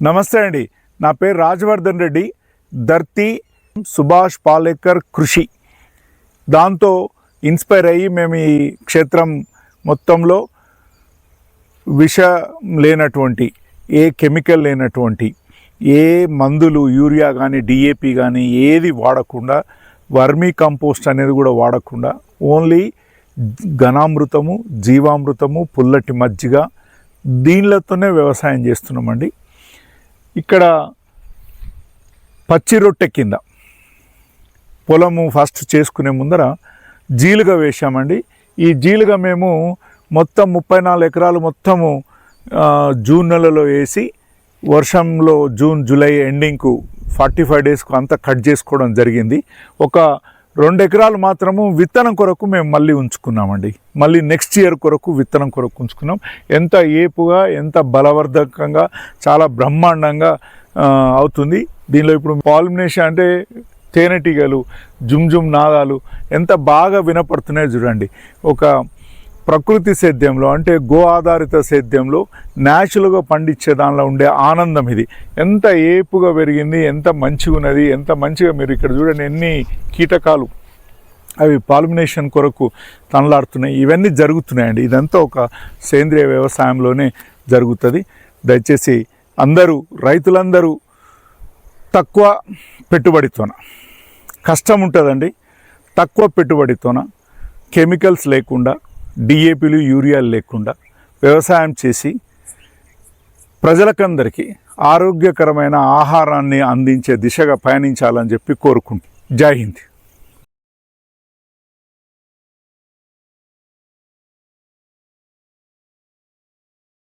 నమస్తే అండి. నా పేరు రాజవర్ధన్ రెడ్డి. ధర్తి సుభాష్ పాలేకర్ కృషి. దాంతో ఇన్స్పైర్ అయ్యి మేము ఈ క్షేత్రం మొత్తంలో విషం లేనటువంటి ఏ కెమికల్ లేనటువంటి ఏ మందులు యూరియా కానీ డిఏపి కానీ ఏది వాడకుండా వర్మీ కంపోస్ట్ అనేది కూడా వాడకుండా ఓన్లీ ఘనామృతము జీవామృతము పుల్లటి మజ్జిగ దీనిలతోనే వ్యవసాయం చేస్తున్నామండి. ఇక్కడ పచ్చి రొట్టె కింద పొలము ఫస్ట్ చేసుకునే ముందర జీలుగా వేశామండి. ఈ జీలుగా మేము మొత్తం ముప్పై నాలుగు ఎకరాలు మొత్తము జూన్ నెలలో వేసి వర్షంలో జూన్ జూలై ఎండింగ్కు ఫార్టీ ఫైవ్ డేస్కు అంతా కట్ చేసుకోవడం జరిగింది. ఒక రెండు ఎకరాలు మాత్రము విత్తనం కొరకు మేము మళ్ళీ ఉంచుకున్నామండి. మళ్ళీ నెక్స్ట్ ఇయర్ కొరకు విత్తనం కొరకు ఉంచుకున్నాం. ఎంత ఏపుగా ఎంత బలవర్ధకంగా చాలా బ్రహ్మాండంగా అవుతుంది. దీనిలో ఇప్పుడు పాలినేషన్ అంటే తేనెటీగలు జుమ్జుమ్ జుమ్ నాదాలు ఎంత బాగా వినపడుతున్నాయో చూడండి. ఒక ప్రకృతి సేద్యంలో అంటే గో ఆధారిత సేద్యంలో న్యాచురల్గా పండించే దానిలో ఉండే ఆనందం ఇది. ఎంత ఏపుగా పెరిగింది ఎంత మంచిగా ఉన్నది ఎంత మంచిగా మీరు ఇక్కడ చూడండి ఎన్ని కీటకాలు అవి పాలిమినేషన్ కొరకు తనలాడుతున్నాయి. ఇవన్నీ జరుగుతున్నాయండి. ఇదంతా ఒక సేంద్రియ వ్యవసాయంలోనే జరుగుతుంది. దయచేసి అందరూ రైతులందరూ తక్కువ పెట్టుబడితోన కష్టం ఉంటుందండి. తక్కువ పెట్టుబడితోన కెమికల్స్ లేకుండా డిఏపీలు యూరియాలు లేకుండా వ్యవసాయం చేసి ప్రజలకందరికీ ఆరోగ్యకరమైన ఆహారాన్ని అందించే దిశగా పయనించాలని చెప్పి కోరుకుంటు జై హింద్.